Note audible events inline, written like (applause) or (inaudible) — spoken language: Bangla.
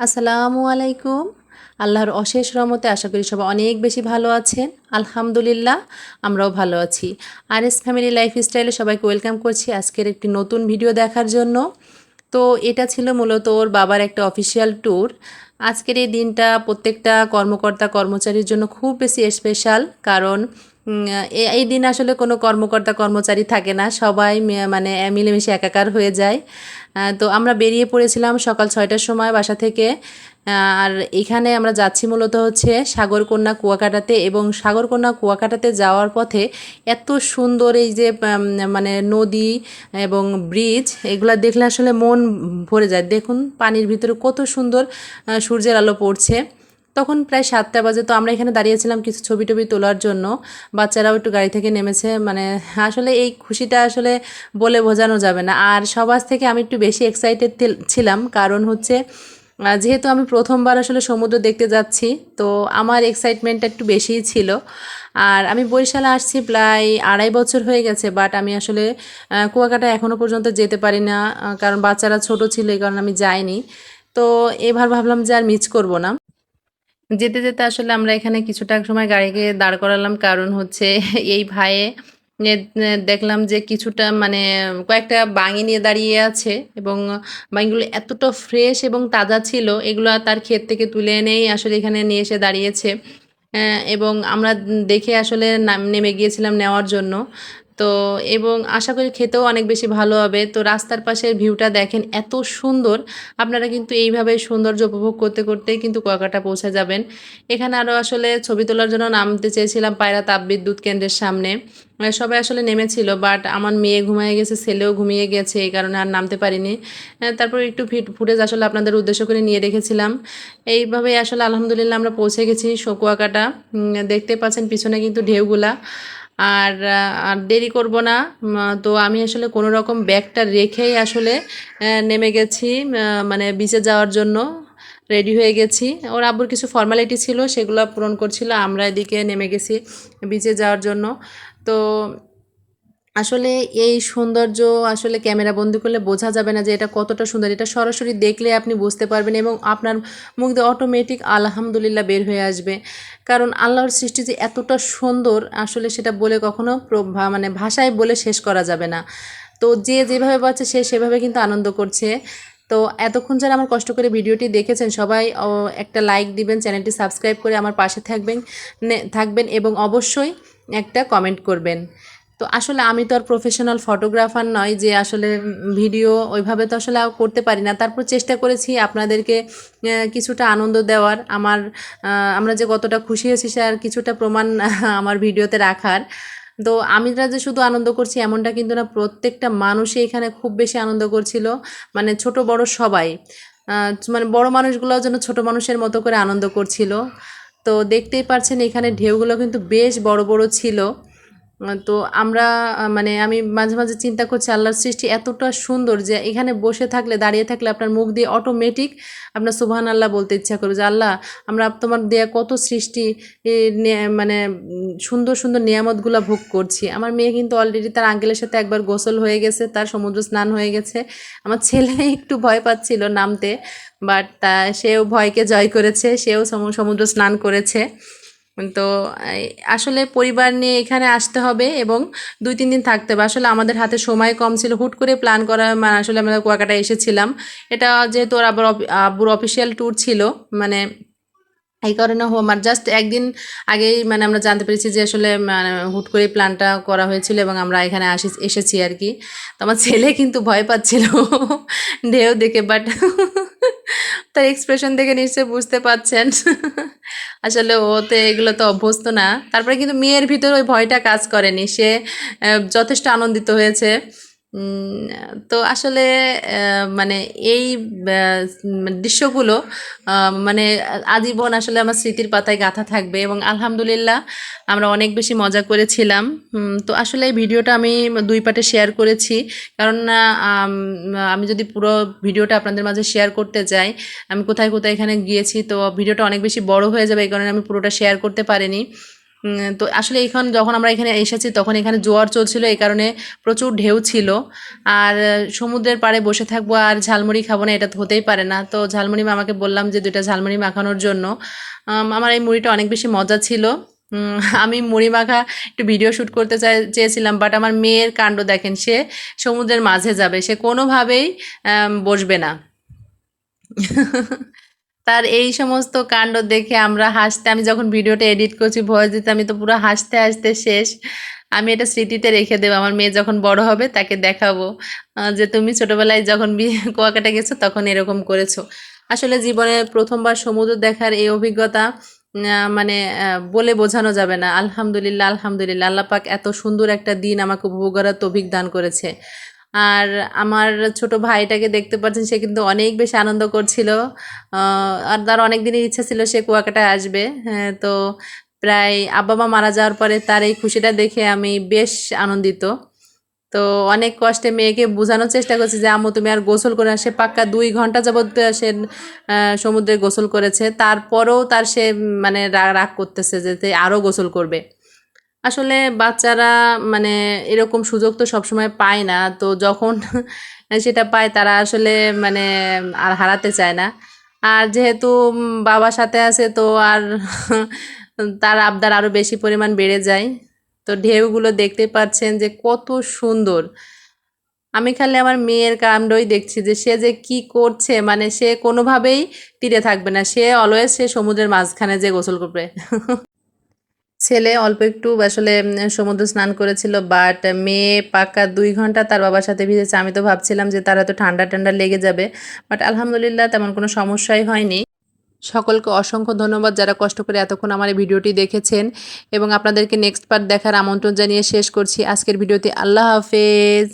আসসালামু আলাইকুম। আল্লাহর অশেষ রহমতে আশা করি সবাই অনেক বেশি ভালো আছেন। আলহামদুলিল্লাহ, আমরাও ভালো আছি। আর এস ফ্যামিলি লাইফ স্টাইলে সবাইকে ওয়েলকাম করছি আজকের একটি নতুন ভিডিও দেখার জন্য। তো এটা ছিল মূলত ওর বাবার একটা অফিসিয়াল ট্যুর। আজকের এই দিনটা প্রত্যেকটা কর্মকর্তা কর্মচারীর জন্য খুব বেশি স্পেশাল, কারণ এই দিন আসলে কোনো কর্মকর্তা, কর্মচারী থাকে না। সবাই মানে মিলেমিশে একাকার হয়ে যায়। তো আমরা বেরিয়ে পড়েছিলাম সকাল ছয়টার সময় বাসা থেকে। আর এখানে আমরা যাচ্ছি মূলত হচ্ছে সাগরকন্যা কুয়াকাটাতে এবং সাগরকন্যা কুয়াকাটাতে যাওয়ার পথে এত সুন্দর এই যে মানে নদী এবং ব্রিজ, এগুলা দেখলে আসলে মন ভরে যায়। দেখুন, পানির ভিতরে কত সুন্দর সূর্যের আলো পড়ছে। তখন প্রায় সাতটা বাজে। তো আমরা এখানে দাঁড়িয়েছিলাম কিছু ছবি টবি তোলার জন্য। বাচ্চারাও একটু গাড়ি থেকে নেমেছে। মানে আসলে এই খুশিটা আসলে বলে বোঝানো যাবে না। আর সবার থেকে আমি একটু বেশি এক্সাইটেড ছিলাম। কারণ হচ্ছে যেহেতু আমি প্রথমবার আসলে সমুদ্র দেখতে যাচ্ছি, তো আমার এক্সাইটমেন্টটা একটু বেশিই ছিল। আর আমি বরিশালে আসছি প্রায় আড়াই বছর হয়ে গেছে বাট আমি আসলে কুয়াকাটা এখনও পর্যন্ত যেতে পারি না কারণ বাচ্চারা ছোট ছিল, এই কারণে আমি যাইনি। তো এবার ভাবলাম যে আর মিস করব না। যেতে যেতে আসলে আমরা এখানে কিছুটা সময় গাড়িকে দাঁড় করালাম। কারণ হচ্ছে (laughs) এই ভাইয়ে দেখলাম যে কিছুটা মানে কয়েকটা বাঙি নিয়ে দাঁড়িয়ে আছে এবং বাঙিগুলো এতটা ফ্রেশ এবং তাজা ছিল, এগুলো তার ক্ষেত থেকে তুলে এনেই আসলে এখানে নিয়ে এসে দাঁড়িয়েছে। এবং আমরা দেখে আসলে নাম- নেমে গিয়েছিলাম নেওয়ার জন্য। তো এবং আশা করি খেতেও অনেক বেশি ভালো হবে। তো রাস্তার পাশের ভিউটা দেখেন, এত সুন্দর। আপনারা কিন্তু এইভাবে সৌন্দর্য উপভোগ করতে করতেই কিন্তু কুয়াকাটা পৌঁছে যাবেন। এখানে আরও আসলে ছবি তোলার জন্য নামতে চেয়েছিলাম পায়রা তাপবিদ্যুৎ কেন্দ্রের সামনে। সবাই আসলে নেমেছিল বাট আমার মেয়ে ঘুমিয়ে গেছে, ছেলেও ঘুমিয়ে গেছে, এই কারণে আর নামতে পারিনি। তারপর একটু ফিট ফুটেজ আসলে আপনাদের উদ্দেশ্য করে নিয়ে রেখেছিলাম। এইভাবে আসলে আলহামদুলিল্লাহ আমরা পৌঁছে গেছি কুয়াকাটা। দেখতে পাচ্ছেন পিছনে কিন্তু ঢেউগুলা। আর আর দেরি করব না। তো আমি আসলে কোনো রকম ব্যাগটা রেখেই আসলে নেমে গেছি মানে বিচে যাওয়ার জন্য রেডি হয়ে গেছি। ওর আব্বুর কিছু ফর্মালিটি ছিল, সেগুলো পূরণ করছিল, আমরা এদিকে নেমে গেছি বিচে যাওয়ার জন্য। তো আসলে এই সৌন্দর্য আসলে ক্যামেরা বন্দি করলে বোঝা যাবে না যে এটা কতটা সুন্দর। এটা সরাসরি দেখলে আপনি বুঝতে পারবেন এবং আপনার মুখ দিয়ে অটোমেটিক আলহামদুলিল্লাহ বের হয়ে আসবে। কারণ আল্লাহর সৃষ্টি যে এতটা সুন্দর, আসলে সেটা বলে কখনো মানে ভাষায় বলে শেষ করা যাবে না। তো যে যেভাবে পাচ্ছে সে সেভাবে কিন্তু আনন্দ করছে। তো এতক্ষণ যারা আমার কষ্ট করে ভিডিওটি দেখেছেন, সবাই একটা লাইক দিবেন, চ্যানেলটি সাবস্ক্রাইব করে আমার পাশে থাকবেন থাকবেন এবং অবশ্যই একটা কমেন্ট করবেন। তো আসলে আমি তো আর প্রফেশনাল ফটোগ্রাফার নয় যে আসলে ভিডিও ওইভাবে তো আসলে করতে পারি না। তারপর চেষ্টা করেছি আপনাদেরকে কিছুটা আনন্দ দেওয়ার। আমার আমরা যে কতটা খুশি হয়েছি আর কিছুটা প্রমাণ (laughs) আমার ভিডিওতে রাখার। তো আমিরা যে শুধু আনন্দ করছি এমনটা কিন্তু না, প্রত্যেকটা মানুষই এখানে খুব বেশি আনন্দ করছিল। মানে ছোট বড় সবাই মানে বড় মানুষগুলোও যেন ছোট মানুষের মতো করে আনন্দ করছিল। তো দেখতেই পারছেন এখানে ঢেউগুলো কিন্তু বেশ বড় বড় ছিল। তো আমরা মানে আমি মাঝে মাঝে চিন্তা করছি, আল্লাহর সৃষ্টি এতটা সুন্দর যে এখানে বসে থাকলে, দাঁড়িয়ে থাকলে আপনার মুখ দিয়ে অটোমেটিক আপনার সুবহান আল্লাহ বলতে ইচ্ছা করবে যে, আল্লাহ, আমরা তোমার দেয়া কত সৃষ্টি মানে সুন্দর সুন্দর নিয়ামতগুলো ভোগ করছি। আমার মেয়ে কিন্তু অলরেডি তার আঙ্কেলের সাথে একবার গোসল হয়ে গেছে, তার সমুদ্র স্নান হয়ে গেছে। আমার ছেলে (laughs) একটু ভয় পাচ্ছিল নামতে বাট সেও ভয়কে জয় করেছে, সেও সমু- সমুদ্র স্নান করেছে। তো আসলে পরিবার নিয়ে এখানে আসতে হবে এবং দুই, তিন দিন থাকতে হবে। আসলে আমাদের হাতে সময় কম ছিল, হুট করে প্ল্যান করা মানে আসলে আমরা কুয়াকাটা এসেছিলাম। এটা যেহেতু আবার আব্বুর অফিসিয়াল ট্যুর ছিল মানে এই কারণে হো- মানে জাস্ট একদিন আগেই মানে আমরা জানতে পেরেছি যে আসলে মানে হুট করে প্ল্যানটা করা হয়েছিল এবং আমরা এখানে আসি, এসেছি আর কি। তো আমার ছেলে কিন্তু ভয় পাচ্ছিল, ঢেউ দেখে বাট তার এক্সপ্রেশন দেখে নিশ্চয়ই বুঝতে পাচ্ছেন (laughs) আসলে ও তো এগুলো তো অভ্যস্ত না। তারপরে কিন্তু মেয়ের ভিতরে ওই ভয়টা কাজ করেনি। সে যথেষ্ট আনন্দিত হয়েছে। তো আসলে মানে এই দৃশ্যগুলো মানে আজীবন আসলে আমার স্মৃতির পাতায় গাঁথা থাকবে এবং আলহামদুলিল্লাহ আমরা অনেক বেশি মজা করেছিলাম। তো আসলে এই ভিডিওটা আমি দুই পার্টে শেয়ার করেছি। কারণ আমি যদি পুরো ভিডিওটা আপনাদের মাঝে শেয়ার করতে যাই, আমি কোথায় কোথায় এখানে গিয়েছি, তো ভিডিওটা অনেক বেশি বড় হয়ে যাবে, এই কারণে আমি পুরোটা শেয়ার করতে পারিনি। তো আসলে এখন যখন আমরা এখানে এসেছি, তখন এখানে জোয়ার চলছিল, এই কারণে প্রচুর ঢেউ ছিল। আর সমুদ্রের পাড়ে বসে থাকব আর ঝালমুড়ি খাব না, এটা তো হতেই পারে না। তো ঝালমুড়ি মামাকে বললাম যে, দুইটা ঝালমুড়ি মাখানোর জন্য। আমার এই মুড়িটা অনেক বেশি মজা ছিল। আমি মুড়ি মাখা একটু ভিডিও শ্যুট করতে চাই, চেয়েছিলাম, বাট আমার মেয়ের কাণ্ড দেখেন, সে সমুদ্রের মাঝে যাবে, সে কোনোভাবেই বসবে না। (laughs) তার এই সমস্ত কাণ্ড দেখে আমরা হাসতে, আমি যখন ভিডিওটা এডিট করছি, ভয়েস দিতে, আমি তো পুরো হাসতে হাসতে শেষ। আমি এটা স্মৃতিতে রেখে দেবো। আমার মেয়ে যখন বড় হবে, তাকে দেখাবো যে তুমি ছোটোবেলায় যখন কুয়াকাটা গেছো, তখন এরকম করেছ। আসলে জীবনে প্রথমবার সমুদ্র দেখার এই অভিজ্ঞতা মানে বলে বোঝানো যাবে না। আলহামদুলিল্লাহ আলহামদুলিল্লাহ। আল্লাহ পাক এত সুন্দর একটা দিন আমাকে উপভোগ করার তৌফিক দান করেছে। আর আমার ছোট ভাইটাকে দেখতে পাচ্ছেন সে কিন্তু অনেক বেশি আনন্দ করছিল। আর তার অনেক দিনের ইচ্ছা ছিল সে কুয়াকাটায় আসবে। হ্যাঁ, তো প্রায় আব্বা মা মারা যাওয়ার পরে তার এই খুশিটা দেখে আমি বেশ আনন্দিত। তো অনেক কষ্টে মেয়েকে বোঝানোর চেষ্টা করছি যে আম্মু তুমি আর গোসল করে। সে পাক্কা দুই ঘণ্টা যাবত সে সমুদ্রে গোসল করেছে। তারপরেও তার সে মানে রাগ করতেছে যে আরও গোসল করবে। আসলে বাচ্চারা মানে এরকম সুযোগ তো সবসময় পায় না। তো যখন (laughs) সেটা পায় তারা আসলে মানে আর হারাতে চায় না। আর যেহেতু বাবার সাথে আছে তো আর (laughs) তার আবদার আরও বেশি পরিমাণ বেড়ে যায়। তো ঢেউগুলো দেখতে পাচ্ছেন যে কত সুন্দর। আমি খালি আমার মেয়ের কাণ্ডই দেখছি যে সে যে কি করছে মানে সে কোনোভাবেই তীরে থাকবে না। সে অলওয়েজ সে সমুদ্রের মাঝখানে যে গোসল করবে। (laughs) ছেলে অল্প একটু আসলে সমুদ্র স্নান করেছিল বাট মেয়ে পাকা দুই ঘণ্টা তার বাবার সাথে ভিজেছে। আমি তো ভাবছিলাম যে তারা তো ঠান্ডা ঠান্ডা লেগে যাবে বাট আলহামদুলিল্লাহ তেমন কোনো সমস্যাই হয়নি। সকলকে অসংখ্য ধন্যবাদ যারা কষ্ট করে এতক্ষণ আমার এই ভিডিওটি দেখেছেন, এবং আপনাদেরকে নেক্সট পার্ট দেখার আমন্ত্রণ জানিয়ে শেষ করছি। আজকের ভিডিওতে আল্লাহ হাফেজ।